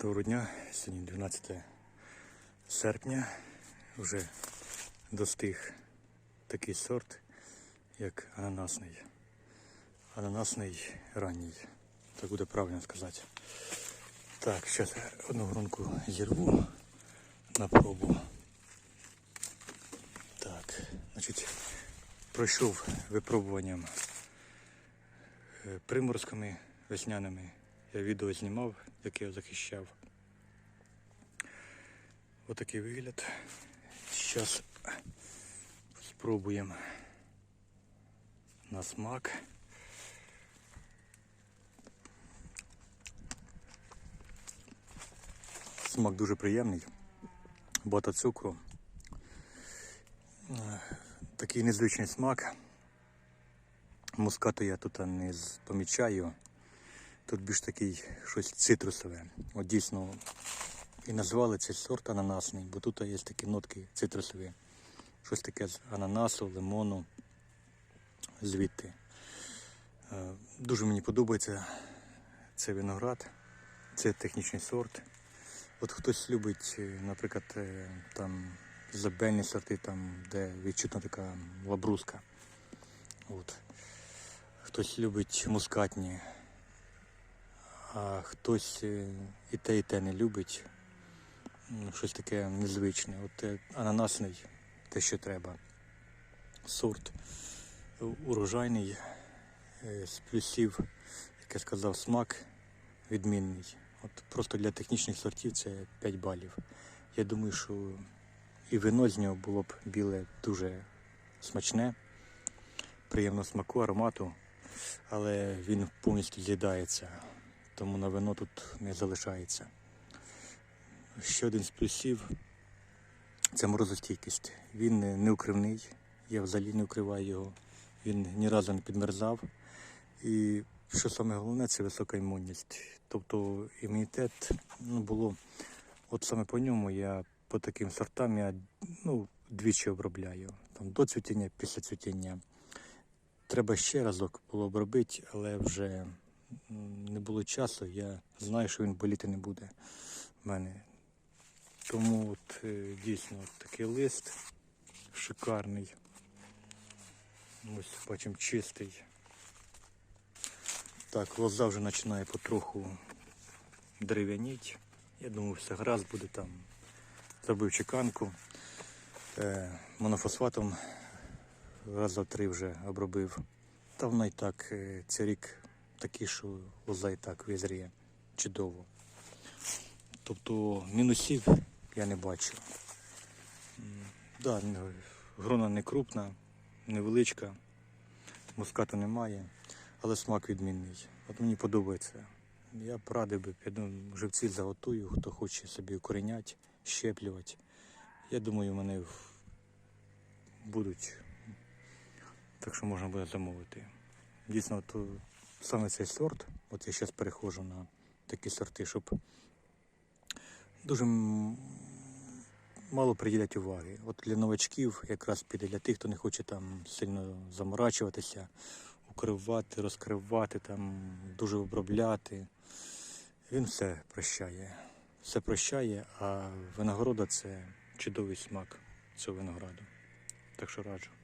Доброго дня, сьогодні 12 серпня. Вже достиг такий сорт, як ананасний. Ананасний ранній. Так буде правильно сказати. Так, зараз одну гронку зірву на пробу. Так, значить, пройшов випробуванням е, приморозками весняними. Я відео знімав, яке я захищав. Отакий вигляд. Зараз спробуємо на смак. Смак дуже приємний, багато цукру. Е, Такий незвичний смак. Мускату я тут не помічаю. Тут більш такий щось цитрусове. От дійсно і назвали цей сорт ананасний, бо тут є такі нотки цитрусові. Щось таке з ананасу, лимону, звідти. Е, Дуже мені подобається цей виноград, це технічний сорт. От хтось любить, е, наприклад, е, там забельні сорти, там, де відчутна така лабруска. От. Хтось любить мускатні, а хтось е, і те, і те не любить. Ну, Щось таке незвичне. От е, ананасний, те, що треба. Сорт урожайний, е, з плюсів, як я сказав, смак відмінний. От просто для технічних сортів це 5 балів. Я думаю, що і вино з нього було б біле дуже смачне, приємного смаку, аромату, але він повністю з'їдається, тому на вино тут не залишається. Ще один з плюсів це морозостійкість. Він не- укривний, я взагалі не укриваю його, він ні разу не підмерзав. І що саме головне, це висока імунність. Тобто імунітет ну, було, от саме по ньому я по таким сортам я ну, двічі обробляю. Там, до цвітіння, після цвітіння. Треба ще разок було обробити, але вже не було часу. Я знаю, що він боліти не буде в мене. Тому от, е, дійсно от такий лист шикарний. Ось бачимо чистий. Так, лоза вже починає потроху дерев'яніть. Я думаю, все гаразд буде там. Зробив чеканку. Е, монофосфатом раза три вже обробив. Та воно і так, е, цей рік такий, що лоза і так визріє чудово. Тобто мінусів я не бачу. Да, грона не крупна, невеличка, мускату немає, але смак відмінний. От мені подобається. Я б радив би, думаю, живці заготую, хто хоче собі укорінять, щеплювати. Я думаю, мене будуть. Так що можна буде замовити. Дійсно, е, саме цей сорт, от я зараз переходжу на такі сорти, щоб дуже мало приділять уваги. От для новачків якраз піде для тих, хто не хоче там сильно заморачуватися, укривати, розкривати, там, дуже обробляти. Він все прощає. Все прощає, а винагорода це чудовий смак цього винограду. Так що раджу.